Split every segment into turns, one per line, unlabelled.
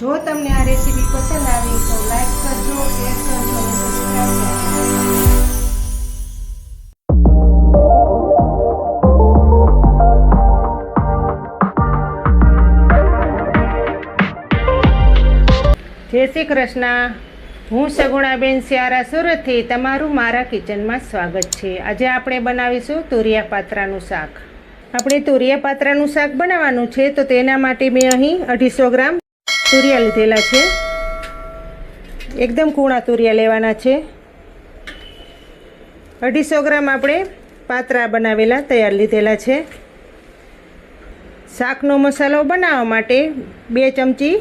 જો તમને આ રેસીપી પસંદ આવી તો લાઈક કરજો, શેર કરજો અને સબસ્ક્રાઈબ કરજો. જય શ્રી કૃષ્ણ. હું સગુણાબેન સિયારા સુરતથી તમારું મારા કિચનમાં સ્વાગત છે. આજે આપણે બનાવીશું તુરિયા પાત્રાનું શાક. આપણે તુરિયા પાત્રાનું શાક બનાવવાનું છે તો તેના માટે મેં અહીં અઢીસો ગ્રામ તુરિયા લીધેલા છે. એકદમ કૂણા તુરિયા લેવાના છે. અઢીસો ગ્રામ આપણે પાતરા બનાવેલા તૈયાર લીધેલા છે. શાકનો મસાલો બનાવવા માટે બે ચમચી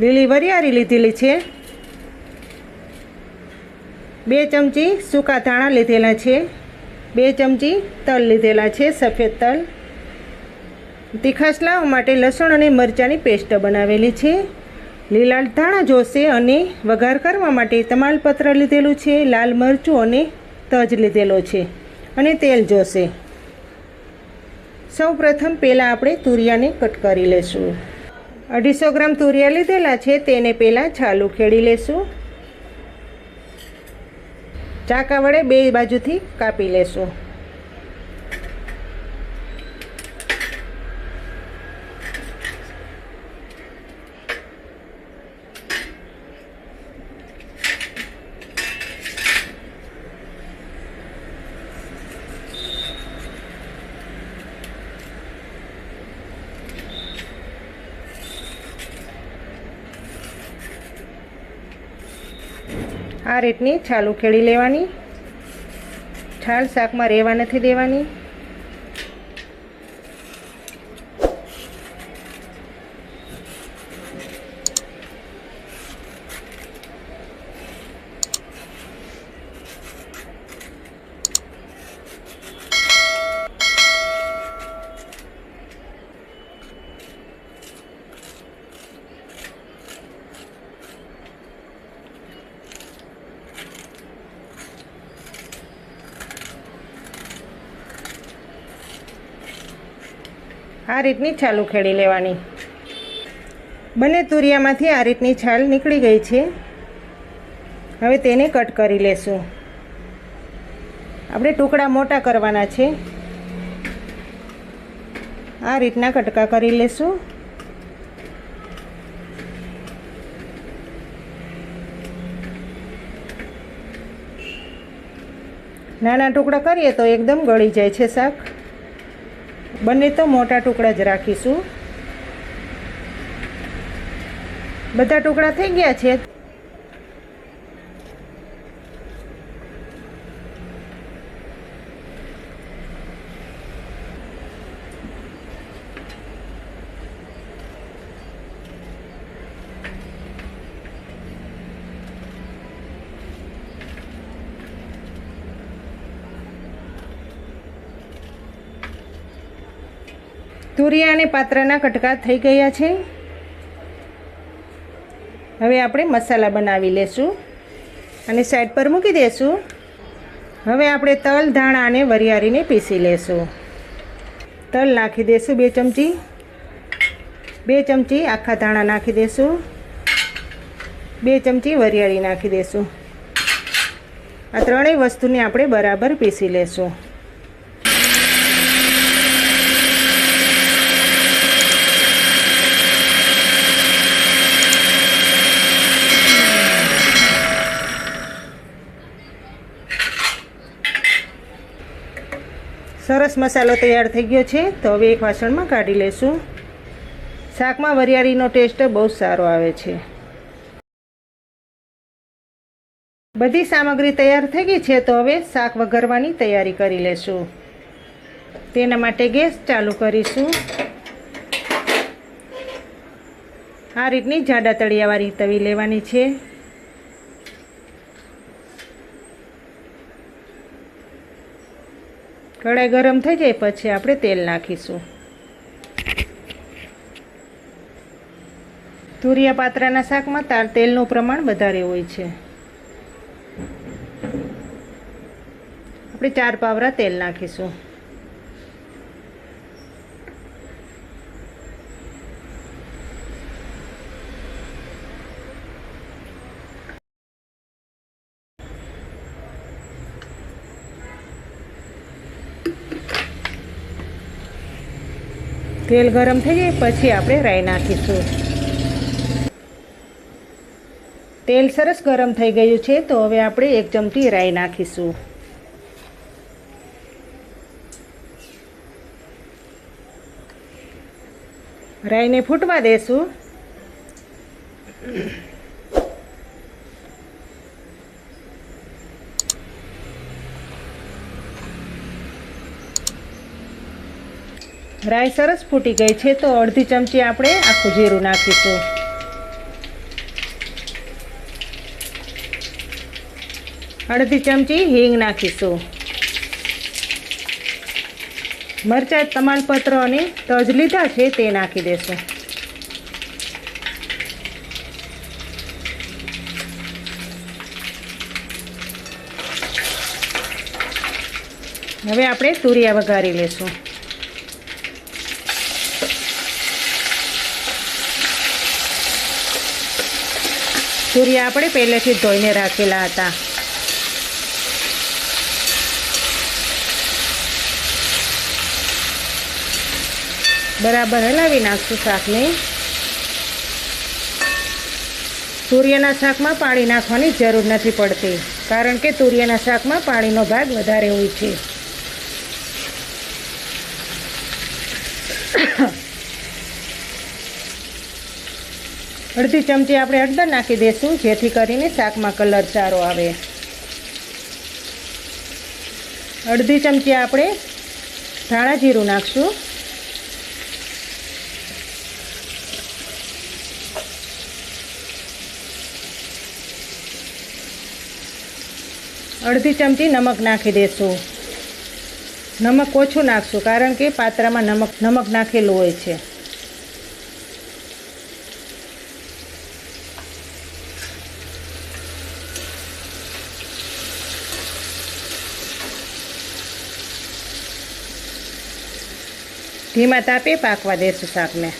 લીલી વરિયાળી લીધેલી છે. બે ચમચી સૂકા ધાણા લીધેલા છે. બે ચમચી તલ લીધેલા છે, સફેદ તલ. તીખાશ લાવવા માટે લસણ અને મરચાંની પેસ્ટ બનાવેલી છે. લીલા ધાણા જોશે અને વઘાર કરવા માટે તમાલપત્ર લીધેલું છે, લાલ મરચું અને તજ લીધેલો છે અને તેલ જોશે. સૌ પ્રથમ પહેલાં આપણે તુરિયાને કટ કરી લેશું. અઢીસો ગ્રામ તુરિયા લીધેલા છે, તેને પહેલાં છાલ ઉખેડી લેશું. ચાકા વડે બે બાજુથી કાપી લેશું. આ રીતની છાલ ઉખેડી લેવાની. છાલ શાકમાં રહેવા નથી દેવાની. આ રીતની છાલ ઉખેડી લેવાની. બંને તુરિયામાંથી આ રીતની છાલ નીકળી ગઈ છે. હવે તેને કટ કરી લેશું. આપણે ટુકડા મોટા કરવાના છે. આ રીતના કટકા કરી લેશું. નાના ટુકડા કરીએ તો એકદમ ગળી જાય છે શાક. બંને તો મોટા ટુકડા જ રાખીશું. બધા ટુકડા થઈ ગયા છે? તુરિયા અને પાત્રના કટકા થઈ ગયા છે. હવે આપણે મસાલા બનાવી લેશું અને સાઈડ પર મૂકી દઈશું હવે આપણે તલ, ધાણા અને વરિયાળીને પીસી લેશું. તલ નાખી દઈશું બે ચમચી. બે ચમચી આખા ધાણા નાખી દઈશું બે ચમચી વરિયાળી નાખી દઈશું આ ત્રણેય વસ્તુને આપણે બરાબર પીસી લેશું. સરસ મસાલો તૈયાર થઈ ગયો છે, તો હવે એક વાસણમાં કાઢી લેશું. શાકમાં વરિયાળીનો ટેસ્ટ બહુ સારો આવે છે. બધી સામગ્રી તૈયાર થઈ ગઈ છે, તો હવે શાક વઘારવાની તૈયારી કરી લેશું. તેના માટે ગેસ ચાલુ કરીશું. આ રીતની જાડા તળિયાવાળી તવી લેવાની છે. કડાઈ ગરમ થઈ જાય પછી આપણે તેલ નાખીશું. તુરિયા પાત્રાના શાકમાં તાર તેલનું પ્રમાણ વધારે હોય છે. આપણે ચાર પાવરા તેલ નાખીશું. તેલ ગરમ થઈ જાય, પછી આપણે રાઈ નાખીશું. તેલ સરસ ગરમ થઈ ગયું છે, તો હવે આપણે એક ચમચી રાઈ નાખીશું. રાઈને ફૂટવા દેશું. રાઈ સરસ ફૂટી ગઈ છે તો અડધી ચમચી આપણે આખું જીરું નાખીશું. અડધી ચમચી હિંગ નાખીશું. મરચાં તમાલપત્ર અને તજ લીધા છે તે નાખી દેશું. હવે આપણે તુરિયા વઘારી લેશું. તુરિયા આપણે પહેલેથી ધોઈને રાખેલા હતા. બરાબર હલાવી નાખશું શાકને. તુરિયાના શાકમાં પાણી નાખવાની જરૂર નથી પડતી, કારણ કે તુરિયાના શાકમાં પાણીનો ભાગ વધારે હોય છે. અડધી ચમચી આપણે હળદર નાખી દઈશું, જેથી કરીને શાકમાં કલર સારો આવે. અડધી ચમચી આપણે ધાણા જીરું નાખશું. અડધી ચમચી નમક નાખી દઈશું. નમક ઓછું નાખશું, કારણ કે પાત્રામાં નમક નમક નાખેલું હોય છે. ધીમા તાપે પાકવા દેશું શાકને.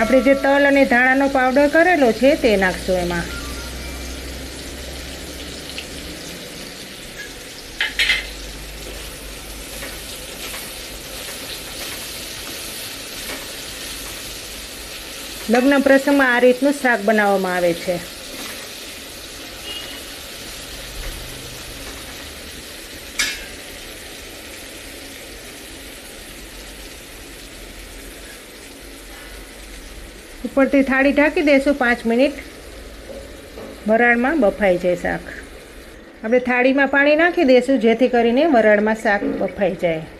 આપણે જે તલ અને ધાણાનો પાવડર કરેલો છે તે નાખશું એમાં. લગ્ન પ્રસંગમાં આ રીતનું શાક બનાવવામાં આવે છે. ઉપરથી થાળી ઢાંકી દઈશું પાંચ મિનિટ. વરાળમાં બફાઈ જાય શાક. આપણે થાળીમાં પાણી નાખી દઈશું જેથી કરીને વરાળમાં શાક બફાઈ જાય.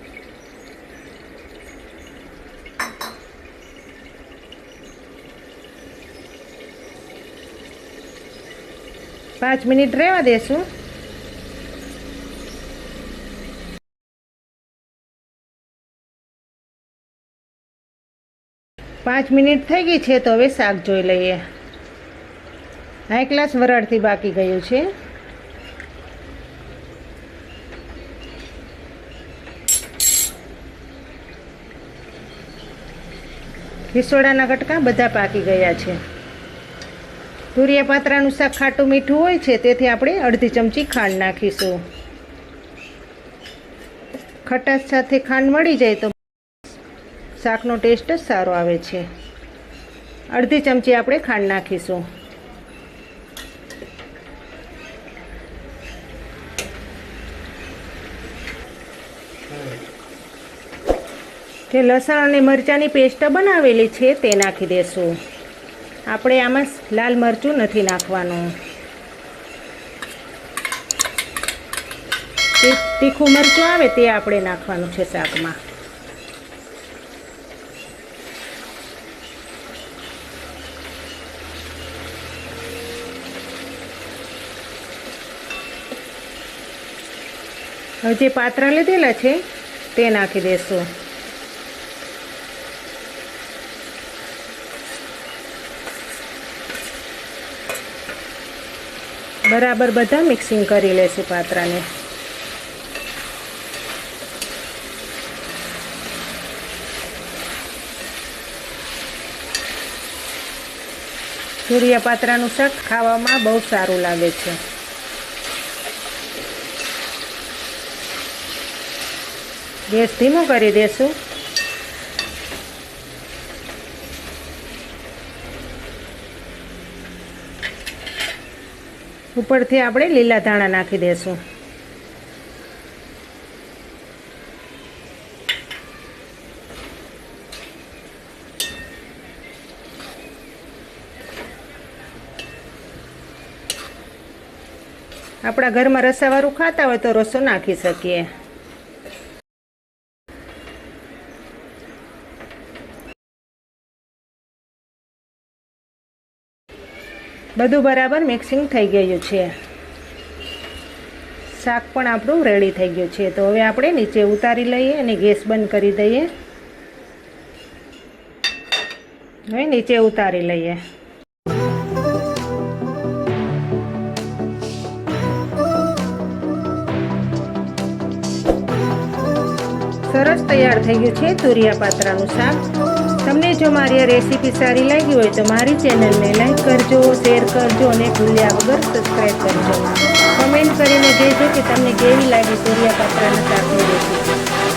પાંચ મિનિટ રહેવા દેશું. પાંચ મિનિટ થઈ ગઈ છે તો હવે શાક જોઈ લઈએ. આ એક ગ્લાસ વરાળથી બાકી ગયું છે. રસોડાના કટકા બધા પાકી ગયા છે. તુરિયા પાત્રાનું શાક ખાટું મીઠું હોય છે, તેથી આપણે અડધી ચમચી ખાંડ નાખીશું. ખટાશ સાથે ખાંડ મળી જાય તો શાકનો ટેસ્ટ જ સારો આવે છે. અડધી ચમચી આપણે ખાંડ નાખીશું. જે લસણ અને મરચાંની પેસ્ટ બનાવેલી છે, તે નાખી દેશું. આપણે આમાં લાલ મરચું નથી નાખવાનું. તીખું મરચું આવે તે આપણે નાખવાનું છે શાકમાં. હવે જે પાત્રા લીધેલા છે, તે નાખી દેશું. બરાબર બધા મિક્સિંગ કરી લેશું પાત્રાને. સૂર્ય પાત્રાનું શાક ખાવામાં બહુ સારું લાગે છે. ગેસ ધીમો કરી દેશું. ઉપરથી આપણે લીલા ધાણા નાખી દેશું. આપણા ઘરમાં રસાવાળું ખાતા હોય તો રસો નાખી શકીએ. બધું બરાબર મિક્સિંગ થઈ ગયું છે. શાક પણ આપણું રેડી થઈ ગયું છે. તો હવે આપણે નીચે ઉતારી લઈએ અને ગેસ બંધ કરી દઈએ. હવે નીચે ઉતારી લઈએ. સરસ તૈયાર થઈ ગયું છે તુરિયા પાત્રાનું શાક. તમને જો મારી આ રેસીપી સારી લાગી હોય તો મારી ચેનલને લાઈક કરજો, શેર કરજો અને ભૂલ્યા વગર સબસ્ક્રાઈબ કરજો. કમેન્ટ કરીને કહેજો કે તમને કેવી લાગી તુરિયા પાત્રાના શાકની રેસીપી.